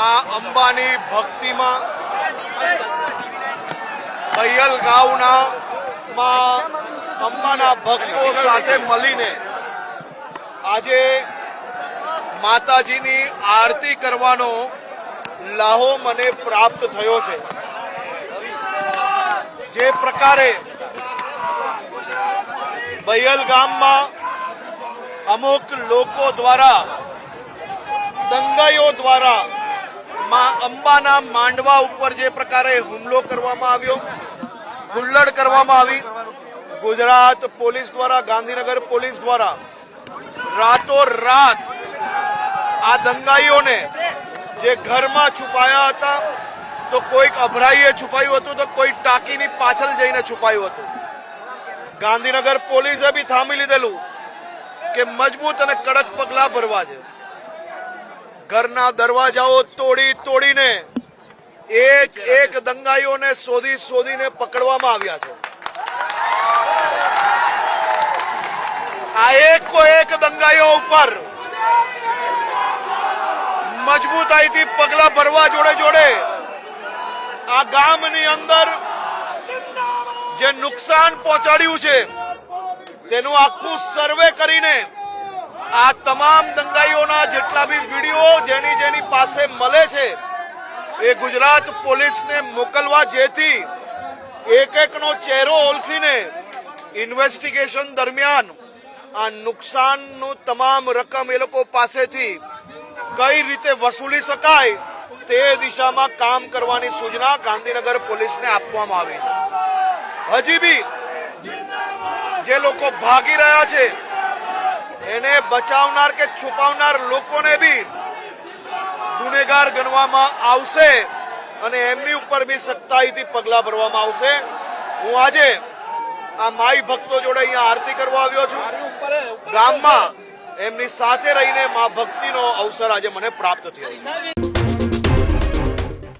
માં અંબાની ભક્તિમાં બૈયલ ગાંવના માં અંબાના ભક્તો સાથે મળીને આજે માતાજીની આરતી કરવાનો લાહો મને પ્રાપ્ત થયો છે. જે પ્રકારે બૈયલ ગામમાં અમુક લોકો દ્વારા, દંગાઈઓ દ્વારા અંબાના માંડવા ઉપર જે પ્રકારે હુમલો કરવામાં આવ્યો, હુલ્લડ કરવામાં આવી. ગુજરાત પોલીસ દ્વારા, ગાંધીનગર પોલીસ દ્વારા રાતો રાત આ દંગાઈઓને જે ઘરમાં છુપાયા હતા, તો કોઈક અભરાઈએ છુપાયું હતું, તો કોઈ ટાંકીની પાછળ જઈને છુપાયું હતું. ગાંધીનગર પોલીસે બી થામી લીધેલું કે મજબૂત અને કડક પગલા ભરવા છે. ઘરના દરવાજાઓ તોડી તોડીને એક એક દંગાઈઓને શોધી શોધીને પકડવામાં આવ્યા છે. આ એક એક દંગાઈઓ ઉપર મજબૂતાઈથી પગલા ભરવા જોડે જોડે આ ગામની અંદર જે નુકસાન પહોંચાડ્યું છે, તેનું આખું સર્વે કરીને આ તમામ દંગાઈઓના જેટલા બી વીડિયો જેની જેની પાસે મળે છે, એ ગુજરાત પોલીસને મોકલવા જેથી એક એકનો ચહેરો ઓળખીને ઇન્વેસ્ટિગેશન દરમિયાન આ નુકસાનનું તમામ રકમ એ લોકો પાસેથી કઈ રીતે વસૂલી શકાય તે દિશામાં કામ કરવાની સૂચના ગાંધીનગર પોલીસને આપવામાં આવી છે. હજી બી જે લોકો ભાગી રહ્યા છે એને બચાવનાર કે છુપાવનાર લોકોને બી ગુનેગાર ગણવામાં આવશે અને એમની ઉપર બી સખ્તાઈથી પગલા ભરવામાં આવશે. હું આજે આ માઈ ભક્તો જોડે અહીંયા આરતી કરવા આવ્યો છું. ગામમાં એમની સાથે રહીને મા ભક્તિનો અવસર આજે મને પ્રાપ્ત થયો.